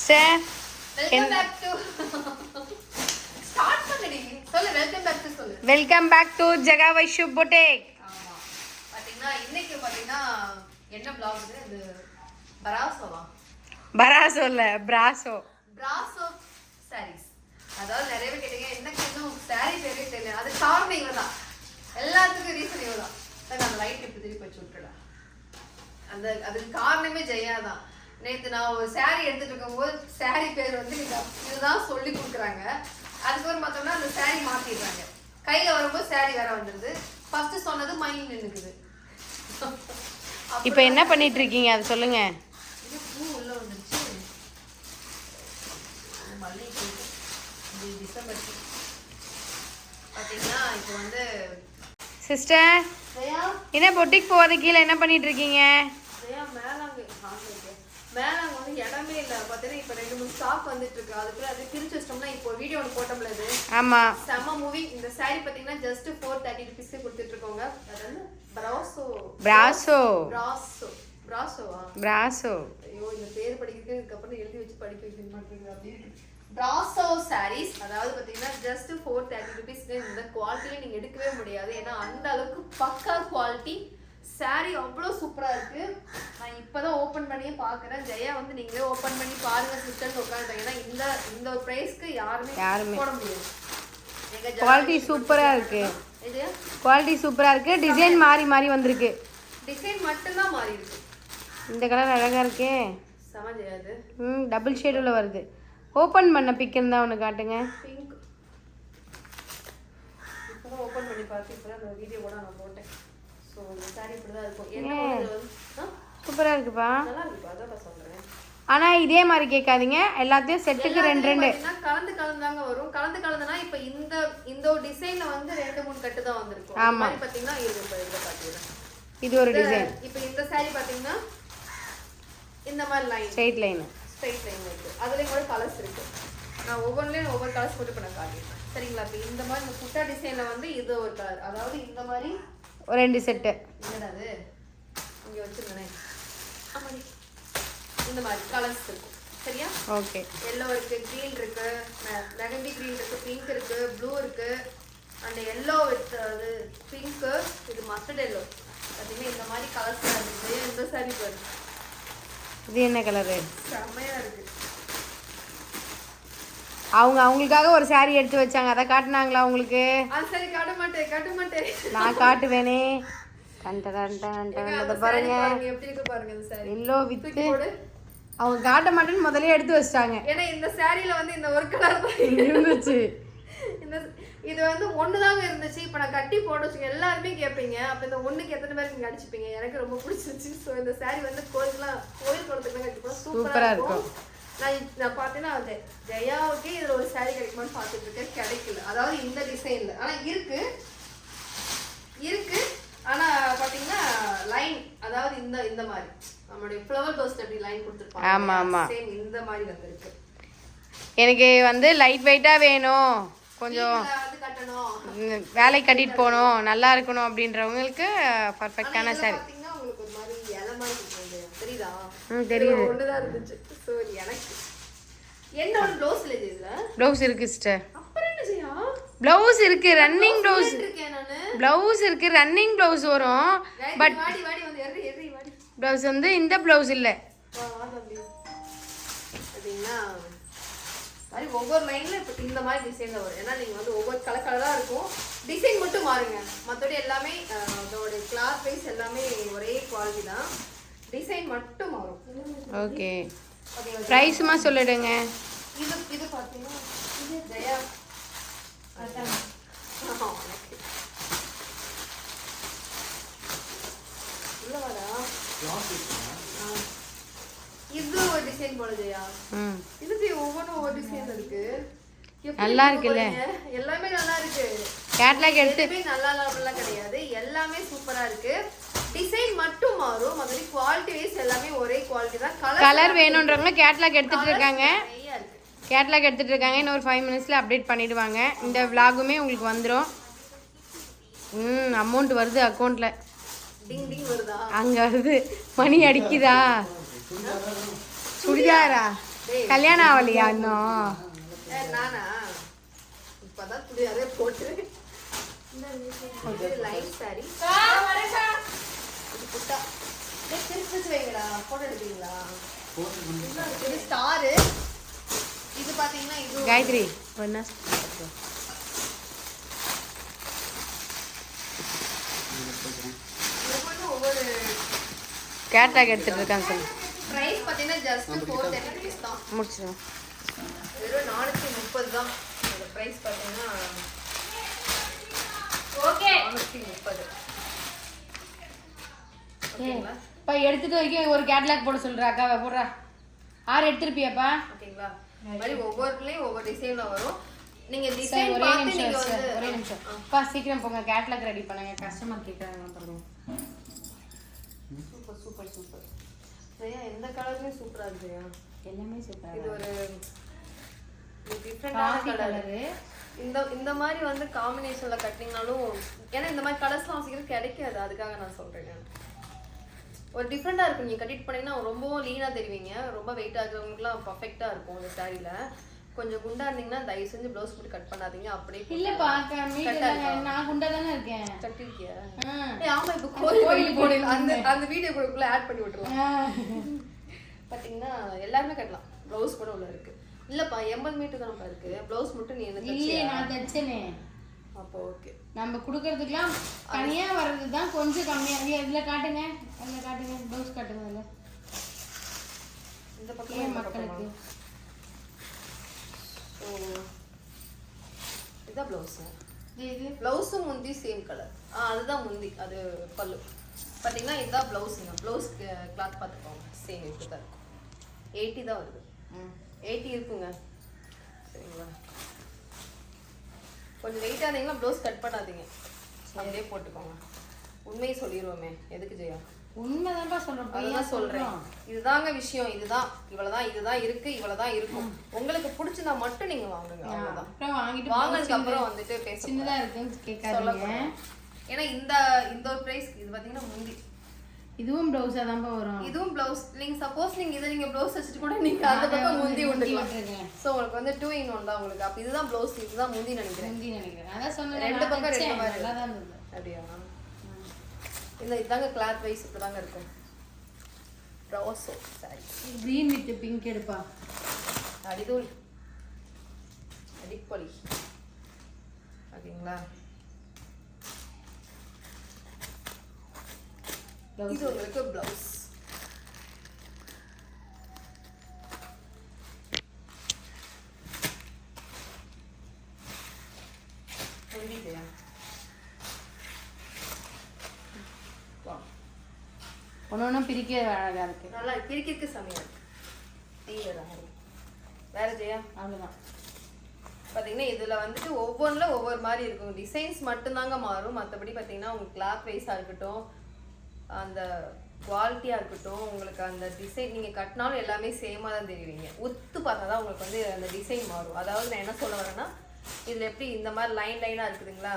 Sir welcome back to start பண்ணுடி. சொல்லு welcome back to சொல்லு. Welcome back to Jega Vaishu புட்டேக் இன்னைக்கு பாத்தீங்கன்னா என்ன vlog இது? பராசோவா பராசோ இல்ல பிராசோ பிராசோ சாரீஸ் அதாவது நிறைய பேர் கேட்டீங்க எனக்கு இன்னும் சாரி தெரியல. அது காரணம் இவ தான் எல்லாத்துக்கும் ரீசன் இவ தான் நான் லைட் இப்படி திருப்பி வச்சு விட்டுடா அந்த அதுக்கு காரணமே ஜெயா தான். நேத்து நான் ஒரு saree எடுத்துட்டு இருக்கும்போது saree பேர் வந்து இதுதான் சொல்லி கொடுக்குறாங்க. அதுக்கப்புறம் பார்த்தோம்னா அந்த saree மாத்திடுறாங்க. கையில வரும்போது saree வேற வந்துடுது ஃபர்ஸ்ட் சொன்னது மைண்ட் நின்னுக்குது. இப்போ என்ன பண்ணிட்டு இருக்கீங்க அது சொல்லுங்க. பூ உள்ள வந்துருச்சு. இது மல்லிகை பூ. இது டிசம்பர் பூ. பாத்தீங்கன்னா இப்போ வந்து சிஸ்டர் என்ன பொட்டிக் போகாத கீழே என்ன பண்ணிட்டு இருக்கீங்க ஜெயா மேலாங்க. மேலாங்க வந்து இடமே இல்ல. பாத்தீங்கன்னா இப்போ ரெண்டு மூணு ஸ்டாக் வந்துட்டு இருக்கு அதுக்குள்ள அது பிரிச்சு வச்சிட்டோம்னா இப்போ வீடியோ ஒன்று போட்டோம்ல இது? ஆமா. செம்ம மூவி இந்த saree பாத்தீங்கன்னா ஜஸ்ட் ஃபோர் தேர்ட்டி ருபீஸ்க்கு கொடுத்துட்டு இருக்கோங்க அது வந்து பிராசோ பிராசோ பிராசோ பிராசோவா பிராசோ ஐயோ இந்த பேர் படிக்கிறதுக்கு இதுக்கப்புறம் எழுதி வச்சு படிக்க வைக்க மாட்டேங்க அப்படின்னு. பிராசோ சாரீஸ் அதாவது பார்த்தீங்கன்னா ஜஸ்ட் ஃபோர் தேர்ட்டி ருபீஸ்க்கு இந்த குவாலிட்டியில் நீங்கள் எடுக்கவே முடியாது. ஏன்னா அந்த அளவுக்கு பக்கா குவாலிட்டி saree அவ்வளோ சூப்பராக இருக்கு. நான் இப்போ தான் ஓப்பன் பண்ணியே பார்க்குறேன். ஜெயா வந்து நீங்களே ஓப்பன் பண்ணி பாருங்க சிஸ்டர்னு உட்காந்துட்டேன் ஏன்னா இந்த இந்த ப்ரைஸ்க்கு யாருமே யாருமே. போட முடியாது. குவாலிட்டி சூப்பரா இருக்கு. இது குவாலிட்டி சூப்பரா இருக்கு. டிசைன் மாறி மாறி வந்திருக்கு. டிசைன் மட்டும்தான் மாறி இருக்கு. இந்த கலர் அழகா இருக்கே. செம ஜெயா இது. ம் டபுள் ஷேடுல வருது. ஓப்பன் பண்ண பிக் இருந்தா ஒன்று காட்டுங்க. பிங்க் ஓப்பன் பண்ணி பார்த்து இப்போ வீடியோ கூட நான் போட்டேன். ஸோ இந்த சாரி இப்படி தான் இருக்கும். என்ன வந்து வந்து? ஆ? சூப்பரா இருக்குப்பா. நல்லா இருக்குப்பா அதான் நான் சொல்கிறேன் ஆனா இதே மாதிரி கேட்காதீங்க. எல்லாத்தையும் செட்டுக்கு ரெண்டு ரெண்டு. கலந்து கலந்தாங்க வரும். கலந்து கலந்துனா இப்போ இந்த இந்த ஒரு டிசைன்ல வந்து ரெண்டு மூணு கட்டு தான் வந்திருக்கும். ஆமா. அந்த மாதிரி பார்த்தீங்கன்னா இது பார்த்தீங்கன்னா இது ஒரு டிசைன் இப்போ இந்த சாரி பார்த்தீங்கன்னா இந்த மாதிரி line straight line straight line இருக்கு. அதுலேயும் கூட கலர்ஸ் இருக்கு. நான் ஒவ்வொன்றுலையும் ஒவ்வொரு கலர்ஸ் போட்டு நான் காட்டிடுறேன். சரிங்களா? இப்போ இந்த மாதிரி இந்த புட்டா டிசைன்ல வந்து இது ஒரு கலர் அதாவது இந்த மாதிரி ஒரு ரெண்டு செட்டு என்னடா அது? இங்கே வச்சிருந்தேன். இந்த மாதிரி கலர்ஸ் இருக்கும் சரியா? ஓகே எல்லோ இருக்கு க்ரீன் இருக்கு மெகந்தி க்ரீன் இருக்கு பிங்க் இருக்கு ப்ளூ இருக்கு அண்ட் எல்லோ வித் அது பிங்க் இது மஸ்டர்ட் எல்லோ பார்த்தீங்கன்னா இந்த மாதிரி கலர்ஸ் இருக்குது இந்த சாரி பாரு இது என்ன கலரு செம்மையா இருக்கு. அவங்க அவங்களுக்காக ஒரு saree எடுத்து வச்சாங்க. அதை காட்டுனாங்களா உங்களுக்கு? சரி நான் காட்டுவேனே. பாருங்க. எல்லோ வித்து. அவங்க காட்ட மாட்டேன்னு எடுத்து வச்சிட்டாங்க. ஏன்னா இந்த சாரியில வந்து இந்த ஒரு கலர் தான் இருந்துச்சு. இந்த இது வந்து ஒண்ணுதாங்க இருந்துச்சு. இப்போ நான் கட்டி போட வச்சுங்க எல்லாருமே கேட்பீங்க. அப்ப இந்த ஒண்ணுக்கு எத்தனை பேருக்கு நீங்க அடிச்சுப்பீங்க? எனக்கு ரொம்ப பிடிச்சிருச்சு. ஸோ இந்த saree வந்து கோயிலுக்குலாம் கோயில் குளத்துக்குலாம் கட்டி இருக்கும். நான் நான் பார்த்தேன்னா அது ஜெயாவுக்கே இதுல ஒரு saree கிடைக்குமான்னு பார்த்துட்டு இருக்கேன் கிடைக்கல. அதாவது இந்த டிசைன்ல ஆனா இருக்கு. இருக்கு. ஆனா பாத்தீங்கன்னா லைன் அதாவது இந்த இந்த மாதிரி. நம்மளுடைய ஃப்ளவர் பர்ஸ்ட் அப்படி லைன் கொடுத்துருப்பாங்க. ஆமா, ஆமா. சேம் இந்த மாதிரி வந்திருக்கு. எனக்கு வந்து லைட் வெயிட்டாக வேணும். கொஞ்சம் வேலைக்கு கட்டிட்டு போகணும். நல்லா இருக்கணும் அப்படின்றவங்களுக்கு பர்ஃபெக்டான சாரி உங்களுக்கு ஒரு மாதிரி இலை மாதிரி. தெரியுதா. இது ஒண்ணுதான் இருந்துச்சு. So, எனக்கு. என்னோட ப்ளவுஸ் இல்லை இதுல? ப்ளவுஸ் இருக்கு சிஸ்டர் அப்புறம் என்ன செய்யா ப்ளவுஸ் இருக்கு ரன்னிங் ப்ளவுஸ் ப்ளவுஸ் இருக்கு ரன்னிங் ப்ளவுஸ் வரும். பட் ப்ளவுஸ் வந்து இந்த ப்ளவுஸ் இல்லை. ஒவ்வொரு லைன்ல இப்போ இந்த மாதிரி டிசைன்ல வரும். ஏன்னா நீங்க வந்து ஒவ்வொரு கலர் கலரா இருக்கும். டிசைன் மட்டும் மாறுங்க. மற்றபடி எல்லாமே அதோட கிளாத் வைஸ் எல்லாமே ஒரே குவாலிட்டி தான். டிசைன் மட்டும் மாறும். ஓகே ப்ரைஸுமா சொல்லிடுங்க. இது இது பார்த்தீங்கன்னா இது ஜெயா. அதான். இது ஒரு டிசைன் ம். இதுக்கு ஒவ்வொன்றும் ஒவ்வொரு டிசைன் இருக்கு. நல்லா இருக்கு இருக்குல்ல? எல்லாமே நல்லா இருக்கு. கேட்லாக் எடுத்து நல்லா கிடையாது. எல்லாமே சூப்பரா இருக்கு. டிசைன் மட்டும் மாறும். மற்றபடி குவாலிட்டி வைஸ் எல்லாமே ஒரே குவாலிட்டி தான். கலர் கலர் வேணுன்றவங்க கேட்லாக் எடுத்துட்டு இருக்காங்க. கேட்லாக் எடுத்துட்டு இருக்காங்க. இன்னும் ஒரு ஃபைவ் மினிட்ஸில் அப்டேட் பண்ணிடுவாங்க. இந்த விலாகுமே உங்களுக்கு வந்துடும் ம் அமௌண்ட் வருது அக்கௌண்ட்டில் டிங் டிங் வருதா? அங்க வருது. மணி அடிக்குதா? சுடிதாரா? கல்யாணம் ஆகலையா இன்னும்? ஏ, நானா? இப்பதான் துணியாரே போட்டு. லைட் சாரி புட்டா. திருப்பி திருப்பி வைங்கடா போட்டோ எடுப்பீங்களா? இது ஸ்டாரு இது பாத்தீங்கன்னா இது காயத்ரி ஒன்னா ஒவ்வொன்றும் ஒவ்வொரு கேட்டாக் எடுத்துட்டு இருக்காங்க சொல்லு. பிரைஸ் பாத்தீங்கன்னா ஜஸ்ட் ஃபோர் தேர்ட்டி ருபீஸ் தான். முடிச்சிடும் வெறும் நானூற்றி முப்பது தான். அந்த ப்ரைஸ் பார்த்தீங்கன்னா ஓகே நானூற்றி முப்பது. ஓகேங்களா இப்போ எடுத்துட்டு வைக்க ஒரு கேட்லாக் போட சொல்றா அக்காவை போடுறா. ஆறு எடுத்துருப்பியாப்பா? ஓகேங்களா? இந்த மாதிரி ஒவ்வொருத்துலேயும் ஒவ்வொரு டிசைனில் வரும். நீங்கள் சரி டிசைன் ஒரே நிமிஷம் சார், ஒரே நிமிஷம். பா சீக்கிரம் போங்க கேட்லாக் ரெடி பண்ணுங்க கஸ்டமர் கேட்குறாங்க பாருங்க சூப்பர் சூப்பர் சூப்பர். சரியா எந்த கலர்லையும் சூப்பராக இருக்குயா எல்லாமே சூப்பர் இது ஒரு டிஃப்ரெண்டான கலர் இந்த இந்த மாதிரி வந்து காம்பினேஷனில் கட்டினீங்கனாலும் ஏன்னா இந்த மாதிரி கலர்ஸ்லாம் சீக்கிரம் கிடைக்காது. அதுக்காக நான் சொல்கிறேன் ஒரு டிஃப்ரெண்டாக இருக்கும். நீங்கள் கட்டிட்டு போனீங்கன்னா ரொம்பவும் லீனாக தெரிவிங்க. ரொம்ப வெயிட் ஆகுறவங்களுக்குலாம் பர்ஃபெக்டாக இருக்கும் இந்த சாரியில் கொஞ்சம் குண்டா இருந்தீங்கன்னா தயவு செஞ்சு ப்ளவுஸ் போட்டு கட் பண்ணாதீங்க. அப்படியே இல்லப்பா வீட்டுல நான் குண்டா தானே இருக்கேன். கட்டிருக்கியா? ஆமா இப்போ கோயில் கோயில் அந்த அந்த வீடியோ குழுக்குள்ள ஆட் பண்ணி விட்டுருலாம் ஆ. பாத்தீங்கன்னா எல்லாருமே கட்டலாம். ப்ளவுஸ் கூட உள்ள இருக்கு. இல்லப்பா எண்பது மீட்டர் தானப்பா இருக்கு. ப்ளவுஸ் மட்டும் நீ என்ன இல்லையே? நான் தச்சனே. அப்போ ஓகே நம்ம கொடுக்கறதுக்குலாம் தனியா வர்றது தான் கொஞ்சம் கம்மியா இருக்கு. இதுல காட்டுங்க. அதுல காட்டுங்க. ப்ளவுஸ் காட்டுங்க அதுல. இந்த பக்கம்? மக்களுக்கு ஸோ இதான் ப்ளவுஸ் இது இது. ப்ளவுஸும் முந்தி சேம் கலர் ஆ அதுதான் முந்தி. அது பல்லு. பார்த்தீங்கன்னா இதுதான் ப்ளவுஸுங்க ப்ளவுஸ் கிளாத் பார்த்துக்கோங்க சேம் இப்படி தான் இருக்கும். எயிட்டி தான் வருது. ம். எயிட்டி இருக்குங்க. சரிங்களா? கொஞ்சம் வெயிட்டாக இருந்தீங்கன்னா ப்ளவுஸ் கட் பண்ணாதீங்க. அப்படியே போட்டுக்கோங்க. உண்மையை சொல்லிடுவோமே எதுக்கு ஜெயா? உண்மைதான்ப்பா சொல்றேன். அதுதான் சொல்றேன். இதுதாங்க விஷயம். இதுதான். இவ்வளவுதான். இதுதான் இருக்கு. இவ்வளவுதான் இருக்கும். உங்களுக்கு பிடிச்சிருந்தா மட்டும் நீங்க வாங்குங்க. அப்புறம் வாங்கிட்டு வாங்கினதுக்கு அப்புறம் வந்துட்டு பேச சின்னதா இருக்குன்னு கேட்காதீங்க. ஏன்னா இந்த இந்த ஒரு பிரைஸ் இது பாத்தீங்கன்னா முந்தி. இதுவும் ப்ளவுஸா தான்ப்பா வரும். இதுவும் பிளவுஸ் நீங்க சப்போஸ் நீங்க இதை நீங்க பிளவுஸ் வச்சுட்டு கூட நீங்க அந்த பக்கம் முந்தி விட்டுக்கலாம். சோ உங்களுக்கு வந்து டூ இன் ஒன் தான் உங்களுக்கு. அப்ப இதுதான் பிளவுஸ் இதுதான் முந்தி நினைக்கிறேன். முந்தி நினைக்கிறேன். அதான் சொன்னேன் ரெண்டு பக்கம் ரெண்டு. மாதிரி. நல்லா தான் இருந்தது. அப்படியா? இந்த இதாங்க கிளாத் வைஸ் இப்படிதாங்க இருக்கும் ரோஸோ சாரி கிரீன் வித் பிங்க் எடுப்பா. அடிதூள். அடிப்பொலி. ஓகேங்களா இது உங்களுக்கு பிளவுஸ் புரியுதா ஒன்று ஒன்றும் பிரிக்க அழகா இருக்கு நல்லா பிரிக்கிறதுக்கு செமையா இருக்கு. தீவிரம் வேற ஜெயா? அவ்வளோதான் பார்த்தீங்கன்னா இதில் வந்துட்டு ஒவ்வொன்றில் ஒவ்வொரு மாதிரி இருக்கும். டிசைன்ஸ் மட்டும்தாங்க மாறும். மற்றபடி பார்த்தீங்கன்னா உங்களுக்கு கிளாத் வைஸாக இருக்கட்டும் அந்த குவாலிட்டியாக இருக்கட்டும் உங்களுக்கு அந்த டிசைன் நீங்கள் கட்டினாலும் எல்லாமே சேமாக தான் தெரிவிங்க. ஒத்து பார்த்தா தான் உங்களுக்கு வந்து அந்த டிசைன் மாறும். அதாவது நான் என்ன சொல்ல வரேன்னா இதில் எப்படி இந்த மாதிரி லைன் லைனாக இருக்குதுங்களா?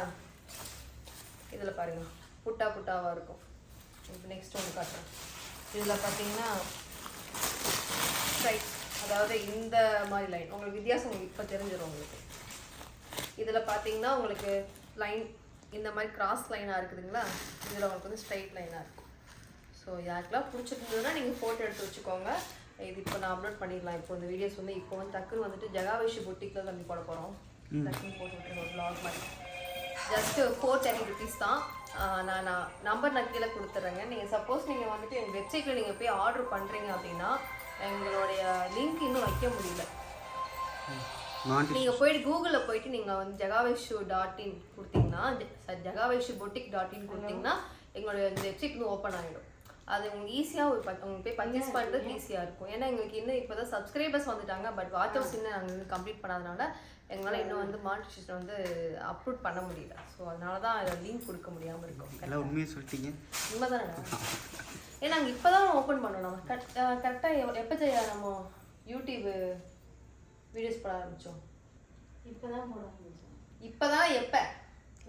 இதில் பாருங்கள் புட்டா புட்டாவாக இருக்கும். இப்போ நெக்ஸ்ட் ஒன்று காட்டுறேன். இதில் பார்த்தீங்கன்னா ஸ்ட்ரைட் அதாவது இந்த மாதிரி லைன் உங்களுக்கு வித்தியாசம் உங்களுக்கு இப்போ தெரிஞ்சிடும் உங்களுக்கு. இதில் பார்த்தீங்கன்னா உங்களுக்கு லைன் இந்த மாதிரி கிராஸ் லைனாக இருக்குதுங்களா? இதில் உங்களுக்கு வந்து ஸ்ட்ரைட் லைனாக இருக்கும். ஸோ யாருக்கெல்லாம் பிடிச்சிருந்ததுன்னா நீங்கள் ஃபோட்டோ எடுத்து வச்சுக்கோங்க. இது இப்போ நான் அப்லோட் பண்ணிடலாம். இப்போ இந்த வீடியோஸ் வந்து இப்போ வந்து டக்குன்னு வந்துட்டு ஜெகாவேஷி பொட்டிக்கில் தம்பி போட போகிறோம் டக்குன்னு போட்டு ஒரு vlog மாதிரி. ஜஸ்ட்டு ஃபோர் தேர்ட்டி ருபீஸ் தான். நான் நான் நம்பர் நான் கீழே கொடுத்துட்றேங்க நீங்கள் சப்போஸ் நீங்கள் வந்துட்டு எங்கள் வெப்சைட்டில் நீங்கள் போய் ஆர்டர் பண்ணுறீங்க அப்படின்னா எங்களுடைய லிங்க் இன்னும் வைக்க முடியல. நீங்கள் போயிட்டு கூகுளில் போயிட்டு நீங்கள் வந்து ஜெகாவேஷு டாட் இன் கொடுத்தீங்கன்னா ஜெகாவேஷு பொட்டிக் டாட் இன் கொடுத்தீங்கன்னா எங்களுடைய வெப்சைட் வந்து ஓப்பன் ஆகிடும் அது உங்களுக்கு ஈஸியாக ஒரு உங்களுக்கு போய் பர்ச்சேஸ் பண்ணுறதுக்கு ஈஸியாக இருக்கும். ஏன்னா எங்களுக்கு இன்னும் இப்போ தான் சப்ஸ்கிரைபர்ஸ் வந்துட்டாங்க பட் வாட்சர்ஸ் இன்னும் நாங்கள் இன்னும் கம்ப்ளீட் பண்ணாதனால எங்களால் இன்னும் வந்து மானிட்டேஷன் வந்து அப்லோட் பண்ண முடியல. ஸோ அதனால தான் அதில் லிங்க் கொடுக்க முடியாமல் இருக்கும். எல்லாம் உண்மையை சொல்லிட்டீங்க. உண்மைதானே ஏன்னா நாங்கள் இப்போ தான் ஓப்பன் பண்ணோம் நம்ம. கரெக்ட் கரெக்டாக எப்போ செய்ய நம்ம யூடியூப் வீடியோஸ் போட ஆரம்பித்தோம் இப்போதான் போட ஆரம்பிச்சோம். இப்போ தான் எப்போ?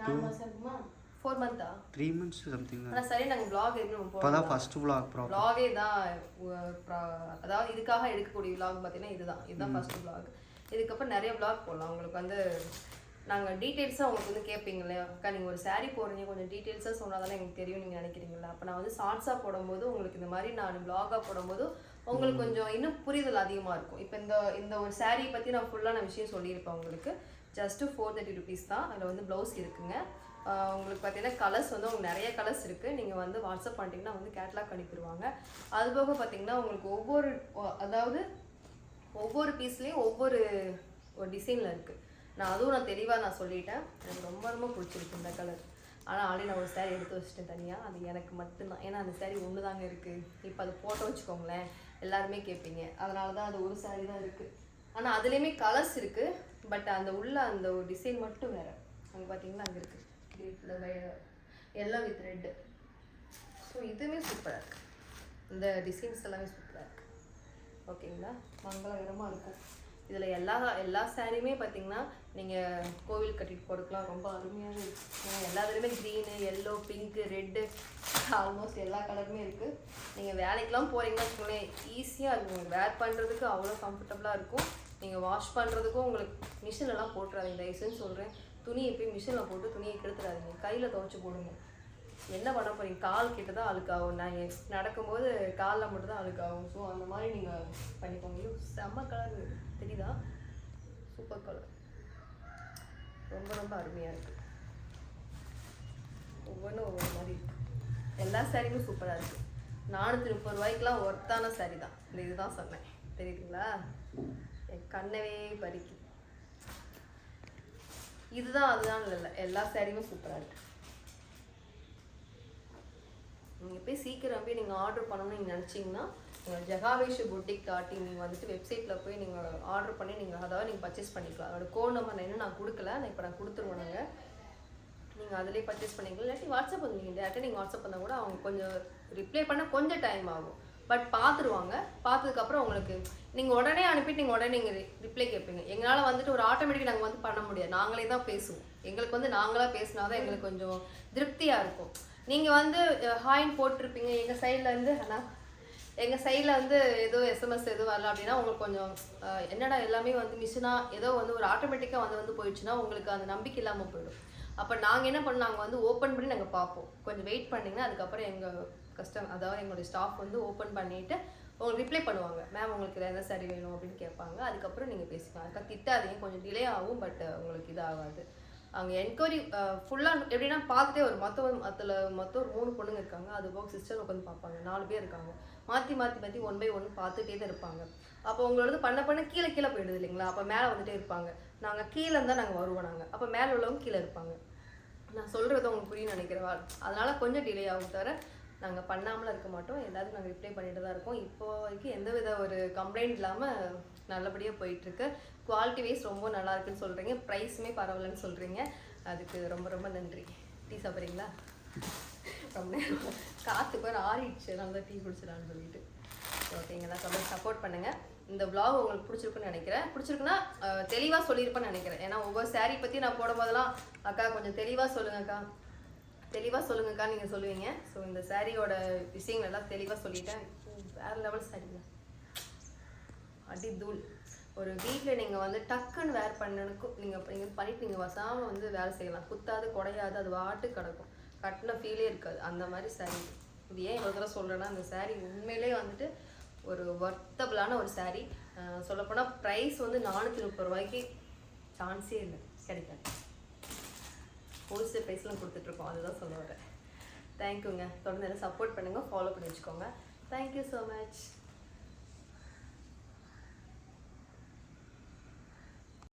நாலு இருக்குமா? ஃபோர் மந்தா த்ரீ மந்த்ஸ் சம்திங் ஆனால் சரி நாங்கள் vlog இன்னும் இப்போ தான் ஃபஸ்ட்டு vlog ப்ராப்ளம் vlog-ஏ தான் அதாவது இதுக்காக எடுக்கக்கூடிய vlog பார்த்தீங்கன்னா இதுதான். இதுதான் ஃபர்ஸ்ட் vlog. இதுக்கப்புறம் நிறைய vlog போடலாம். உங்களுக்கு வந்து நாங்கள் டீட்டெயில்ஸாக உங்களுக்கு வந்து கேட்பீங்க இல்லையா? அக்கா நீங்கள் ஒரு saree போடுறீங்க கொஞ்சம் டீட்டெயில்ஸாக சொன்னால் தானே எனக்கு தெரியும் நீங்கள் நினைக்கிறீங்களா அப்போ நான் வந்து ஷார்ட்ஸாக போடும்போது உங்களுக்கு இந்த மாதிரி நான் vlog-ஆ போடும்போது உங்களுக்கு கொஞ்சம் இன்னும் புரிதல் அதிகமாக இருக்கும். இப்போ இந்த இந்த ஒரு saree பற்றி நான் ஃபுல்லாக நான் விஷயம் சொல்லியிருப்பேன் உங்களுக்கு. ஜஸ்ட்டு ஃபோர் தேர்ட்டி ருபீஸ் தான். அதில் வந்து ப்ளவுஸ் இருக்குங்க. உங்களுக்கு பார்த்தீங்கன்னா கலர்ஸ் வந்து உங்களுக்கு நிறைய கலர்ஸ் இருக்குது நீங்கள் வந்து வாட்ஸ்அப் பண்ணிட்டீங்கன்னா வந்து கேட்லாக் அனுப்பிடுவாங்க. அது போக பார்த்தீங்கன்னா உங்களுக்கு ஒவ்வொரு அதாவது ஒவ்வொரு பீஸ்லேயும் ஒவ்வொரு ஒரு டிசைனில் இருக்குது நான் அதுவும் நான் தெளிவாக நான் சொல்லிட்டேன். எனக்கு ரொம்ப ரொம்ப பிடிச்சிருக்கு இந்த கலர் ஆனால் ஆல்ரெடி நான் ஒரு சேரீ எடுத்து வச்சிட்டேன் தனியாக அது எனக்கு மட்டும்தான். ஏன்னா அந்த சேரீ ஒன்று தாங்க இருக்குது இப்போ அதை போட்டோ வச்சுக்கோங்களேன். எல்லாருமே கேட்பீங்க. அதனால தான் அது ஒரு சேரீ தான் இருக்குது ஆனால் அதுலேயுமே கலர்ஸ் இருக்குது பட் அந்த உள்ள அந்த ஒரு டிசைன் மட்டும் வேறு. அங்கே பார்த்தீங்கன்னா அங்கே இருக்குது எல்லோ வித் ரெட்டு ஸோ இதுவுமே சூப்பராக இருக்குது இந்த டிசைன்ஸ் எல்லாமே சூப்பராக இருக்குது ஓகேங்களா மங்களகரமாக இருக்கும். இதில் எல்லா எல்லா சாரியுமே பார்த்தீங்கன்னா நீங்கள் கோவில் கட்டிட்டு போகிறதுக்குலாம் ரொம்ப அருமையாக இருக்குது எல்லா இதுலேயுமே green yellow pink red almost எல்லா கலருமே இருக்குது நீங்கள் வேலைக்கெலாம் போகிறீங்கன்னா வச்சுக்கோங்களேன் ஈஸியாக இருக்கும். உங்களுக்கு வேர் பண்ணுறதுக்கு அவ்வளோ கம்ஃபர்டபுளாக இருக்கும். நீங்கள் வாஷ் பண்ணுறதுக்கும் உங்களுக்கு மிஷின்லலாம் போட்டுறாதீங்க. தயவுசெய்து சொல்கிறேன் துணியை போய் மிஷினில் போட்டு துணியை கெடுத்துடாதீங்க கையில் துவைச்சி போடுங்க. என்ன பண்ண போகிறீங்க கால் கிட்ட தான் அழுக்காகும் நாங்கள் நடக்கும்போது காலில் மட்டும் தான் அழுக்காகும். ஸோ அந்த மாதிரி நீங்கள் பண்ணிக்கோங்க. செம்ம கலர் தெரியுதா? சூப்பர் கலர் ரொம்ப ரொம்ப அருமையாக இருக்குது ஒவ்வொன்றும் ஒவ்வொரு மாதிரி இருக்குது எல்லா சாரியுமே சூப்பராக இருக்குது நானூற்றி முப்பது ரூபாய்க்குலாம் ஒர்த்தான சாரி தான். இந்த இதுதான் சொன்னேன். தெரியுதுங்களா? என் கண்ணவே பறிக்குது. இதுதான் அதுதான் இல்லை எல்லா சேரீயுமே சூப்பராக இருக்குது நீங்கள் போய் சீக்கிரம் போய் நீங்கள் ஆர்டர் பண்ணணும்னு நீங்கள் நினச்சிங்கன்னா நீங்கள் ஜெகாவேஷ் புட்டிக் டாட் நீங்கள் வந்துட்டு வெப்சைட்டில் போய் நீங்கள் ஆர்டர் பண்ணி நீங்கள் அதாவது நீங்கள் பர்ச்சேஸ் பண்ணிக்கலாம். அதோட கோட் நம்பர் நான் இன்னும் நான் கொடுக்கல. நான் இப்போ நான் கொடுத்துருவேன் நாங்கள் நீங்கள் அதிலே பர்ச்சேஸ் பண்ணிக்கலாம். இல்லாட்டி வாட்ஸ்அப் வந்து நீங்கள் டேரெக்டாக நீங்கள் வாட்ஸ்அப் பண்ணால் கூட அவங்க கொஞ்சம் ரிப்ளை பண்ண கொஞ்சம் டைம் ஆகும். பட் பார்த்துருவாங்க பார்த்ததுக்கப்புறம் உங்களுக்கு நீங்கள் உடனே அனுப்பிட்டு நீங்கள் உடனே நீங்கள் ரிப்ளை கேட்பீங்க எங்களால் வந்துட்டு ஒரு ஆட்டோமேட்டிக் நாங்கள் வந்து பண்ண முடியாது. நாங்களே தான் பேசுவோம். எங்களுக்கு வந்து நாங்களாக பேசினா தான் எங்களுக்கு கொஞ்சம் திருப்தியாக இருக்கும். நீங்கள் வந்து ஹாயின் போட்டிருப்பீங்க. எங்கள் சைடில் இருந்து அண்ணா எங்கள் சைடில் வந்து எதுவும் எஸ்எம்எஸ் எதுவும் வரல அப்படின்னா உங்களுக்கு கொஞ்சம் என்னடா எல்லாமே வந்து மிஷினாக ஏதோ வந்து ஒரு ஆட்டோமேட்டிக்காக வந்து வந்து போயிடுச்சுன்னா உங்களுக்கு அந்த நம்பிக்கை இல்லாமல் போயிடும். அப்போ நாங்கள் என்ன பண்ணோம்? நாங்கள் வந்து ஓப்பன் பண்ணி நாங்கள் பார்ப்போம். கொஞ்சம் வெயிட் பண்ணிங்கன்னா அதுக்கப்புறம் எங்கள் கஸ்டம் அதாவது எங்களுடைய ஸ்டாஃப் வந்து ஓப்பன் பண்ணிவிட்டு உங்களுக்கு ரிப்ளை பண்ணுவாங்க. மேம் உங்களுக்கு எதாவது சரி வேணும்? அப்படின்னு கேட்பாங்க. அதுக்கப்புறம் நீங்கள் பேசிக்கலாம். அதுக்காக திட்டாதீங்க. கொஞ்சம் டிலே ஆகும் பட் உங்களுக்கு இதாகாது. ஆகாது அவங்க என்கொயரி ஃபுல்லாக எப்படின்னா பார்த்துட்டே வரும். மொத்தம் அதில் மொத்தம் ஒரு மூணு பொண்ணுங்க இருக்காங்க. அது போக சிஸ்டர் உட்காந்து பார்ப்பாங்க. நாலு பேர் இருக்காங்க. மாற்றி மாற்றி மாற்றி ஒன் பை ஒன் பார்த்துட்டே தான் இருப்பாங்க. அப்போ உங்களோட பண்ண பண்ண கீழே கீழே போயிடுது இல்லைங்களா? அப்போ மேலே வந்துட்டே இருப்பாங்க. நாங்கள் கீழே இருந்தால் நாங்கள் வருவோம் நாங்கள் அப்போ மேலே உள்ளவங்க கீழே இருப்பாங்க. நான் சொல்கிறது உங்களுக்கு புரியும் நினைக்கிறவா அதனால் கொஞ்சம் டிலே ஆகும் தவிர நாங்கள் பண்ணாமல் இருக்க மாட்டோம். எல்லாத்தையும் நாங்கள் ரிப்ளை பண்ணிட்டு தான் இருக்கோம். இப்போ வரைக்கும் எந்தவித ஒரு கம்ப்ளைண்ட் இல்லாமல் நல்லபடியாக போயிட்டுருக்கு. குவாலிட்டி வைஸ் ரொம்ப நல்லா இருக்குன்னு சொல்கிறீங்க ப்ரைஸுமே பரவாயில்லன்னு சொல்கிறீங்க அதுக்கு ரொம்ப ரொம்ப நன்றி. டீ சாப்பிட்றீங்களா? ரொம்ப நேரம் காற்றுக்கு வேறு ஆறிடுச்சு. நல்லா டீ குடிச்சிடலான்னு சொல்லிட்டு. ஓகேங்களா ரொம்ப சப்போர்ட் பண்ணுங்கள் இந்த விளாக் உங்களுக்கு பிடிச்சிருக்குன்னு நினைக்கிறேன். பிடிச்சிருக்குன்னா தெளிவாக சொல்லியிருப்பேன்னு நினைக்கிறேன். ஏன்னா ஒவ்வொரு சாரீ பற்றி நான் போடும்போதெல்லாம் அக்கா கொஞ்சம் தெளிவாக சொல்லுங்கக்கா தெளிவாக சொல்லுங்கக்கா நீங்கள் சொல்லுவீங்க. ஸோ இந்த சாரியோட விஷயங்கள் எல்லாம் தெளிவாக சொல்லிட்டேன். வேறு லெவல் சாரிங்க அடி தூள். ஒரு வீட்டில் நீங்கள் வந்து டக்குன்னு வேர் பண்ணனுக்கும் நீங்கள் நீங்கள் பண்ணிட்டு நீங்கள் வசாமல் வந்து வேலை செய்யலாம். குத்தாது குடையாது அது வாட்டு கிடக்கும். கட்டின ஃபீலே இருக்காது. அந்த மாதிரி சாரி. இது ஏன் இவ்வளோ தடவை சொல்கிறேன்னா அந்த சாரி உண்மையிலே வந்துட்டு ஒரு ஒர்த்தபிளான ஒரு saree சொல்லப்போனால் ப்ரைஸ் வந்து நானூற்றி முப்பது ரூபாய்க்கு சான்ஸே இல்லை. கிடைக்காது. ஹோல்சேல் ப்ரைஸ்லாம் கொடுத்துட்ருக்கோம். அதுதான் சொல்ல வரேன். தேங்க்யூங்க தொடர்ந்து என்ன சப்போர்ட் பண்ணுங்கள் ஃபாலோ பண்ணி வச்சுக்கோங்க. Thank you so much